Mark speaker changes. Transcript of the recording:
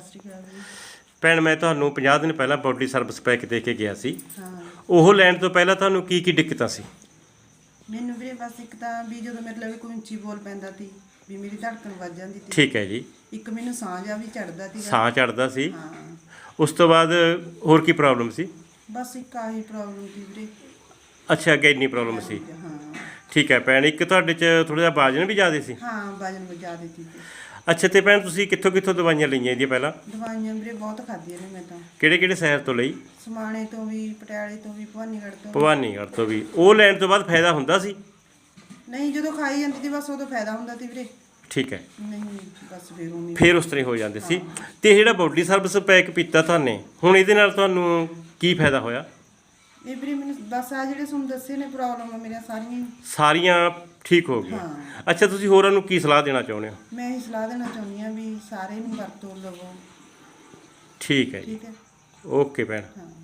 Speaker 1: ਸਤਿ ਸ਼੍ਰੀ ਅਕਾਲ ਜੀ।
Speaker 2: ਭੈਣ ਮੈਂ ਤੁਹਾਨੂੰ 50 ਦਿਨ ਪਹਿਲਾਂ ਬਾਡੀ ਸਰਵਿਸ ਪੈਕ ਦੇ ਕੇ ਗਿਆ ਸੀ।
Speaker 1: ਹਾਂ।
Speaker 2: ਉਹ ਲੈਣ ਤੋਂ ਪਹਿਲਾਂ ਤੁਹਾਨੂੰ ਕੀ ਕੀ ਦਿੱਕਤਾਂ ਸੀ?
Speaker 1: ਮੈਨੂੰ ਵੀਰੇ ਬਸ ਇੱਕ ਤਾਂ ਵੀ ਜਦੋਂ ਮੇਰੇ ਲਈ ਕੋਈ ਉੱਚੀ ਬੋਲ ਪੈਂਦਾ ਸੀ ਵੀ ਮੇਰੀ ਧੜਕਣ ਵੱਜ ਜਾਂਦੀ ਸੀ।
Speaker 2: ਠੀਕ ਹੈ ਜੀ।
Speaker 1: ਇੱਕ ਮੈਨੂੰ ਸਾਹ ਜਾ ਵੀ ਚੜਦਾ ਸੀ
Speaker 2: ਸਾਹ ਚੜਦਾ ਸੀ।
Speaker 1: ਹਾਂ।
Speaker 2: ਉਸ ਤੋਂ ਬਾਅਦ ਹੋਰ ਕੀ ਪ੍ਰੋਬਲਮ ਸੀ?
Speaker 1: ਬਸ ਇੱਕ ਆਹੀ ਪ੍ਰੋਬਲਮ ਸੀ ਵੀਰੇ।
Speaker 2: ਅੱਛਾ ਅੱਗੇ ਇੰਨੀ ਪ੍ਰੋਬਲਮ ਸੀ।
Speaker 1: ਹਾਂ।
Speaker 2: ਠੀਕ ਹੈ ਭੈਣ ਇੱਕ ਤੁਹਾਡੇ 'ਚ ਥੋੜਾ ਜਿਹਾ ਵਜਨ ਵੀ ਜ਼ਿਆਦਾ ਸੀ?
Speaker 1: ਹਾਂ ਵਜਨ ਵਜਾ ਦਿੱਤੀ ਸੀ।
Speaker 2: ਅੱਛਾ ਤੇ ਭੈਣ ਤੁਸੀਂ ਕਿੱਥੋਂ ਕਿੱਥੋਂ ਦਵਾਈਆਂ ਲਈਆਂ ਜੀ ਪਹਿਲਾਂ?
Speaker 1: ਦਵਾਈਆਂ ਵੀਰੇ ਬਹੁਤ ਖਾਧੀਆਂ ਨੇ ਮੈਂ ਤਾਂ।
Speaker 2: ਕਿਹੜੇ ਕਿਹੜੇ ਸ਼ਹਿਰ ਤੋਂ ਲਈ?
Speaker 1: ਸਮਾਣੇ ਤੋਂ ਵੀ ਪਟਿਆਲੇ ਤੋਂ ਵੀ ਭਵਾਨੀਗੜ੍ਹ ਤੋਂ ਵੀ।
Speaker 2: ਭਵਾਨੀਗੜ੍ਹ ਤੋਂ ਵੀ। ਉਹ ਲੈਣ ਤੋਂ ਬਾਅਦ ਫਾਇਦਾ ਹੁੰਦਾ ਸੀ?
Speaker 1: ਨਹੀਂ ਜਦੋਂ ਖਾਈ ਜਾਂਦੀ ਸੀ ਬਸ ਉਦੋਂ ਫਾਇਦਾ ਹੁੰਦਾ ਸੀ ਵੀਰੇ।
Speaker 2: ਠੀਕ ਹੈ।
Speaker 1: ਨਹੀਂ ਬਸ ਫਿਰ ਹੀ।
Speaker 2: ਫਿਰ ਉਸ ਤਰ੍ਹਾਂ ਹੀ ਹੋ ਜਾਂਦੇ ਸੀ। ਤੇ ਜਿਹੜਾ ਬਾਡੀ ਸਰਵਿਸ ਪੈਕ ਪੀਤਾ ਤੁਹਾਨੇ ਹੁਣ ਇਹਦੇ ਨਾਲ ਤੁਹਾਨੂੰ ਕੀ ਫਾਇਦਾ ਹੋਇਆ?
Speaker 1: ਇਹ ਵੀਰੇ ਮੈਨੂੰ ਬਸ ਆ ਜਿਹੜੇ ਤੁਹਾਨੂੰ ਦੱਸੇ ਨੇ ਪ੍ਰੋਬਲਮ ਮੇਰੀਆਂ ਸਾਰੀਆਂ ਹੀ।
Speaker 2: ਸਾਰੀਆਂ ਠੀਕ ਹੋ ਗਈਆਂ। ਅੱਛਾ ਤੁਸੀਂ ਹੋਰਾਂ ਨੂੰ ਕੀ ਸਲਾਹ ਦੇਣਾ ਚਾਹੁੰਦੇ ਹੋ?
Speaker 1: ਮੈਂ ਇਹ ਸਲਾਹ ਦੇਣਾ ਚਾਹੁੰਦੀ ਆ ਵੀ ਸਾਰੇ ਨੂੰ ਵਰਤੋਂ ਲਵੋ।
Speaker 2: ਠੀਕ ਹੈ ਜੀ।
Speaker 1: ਠੀਕ ਹੈ।
Speaker 2: ਓਕੇ ਭੈਣ।
Speaker 1: ਹਾਂ।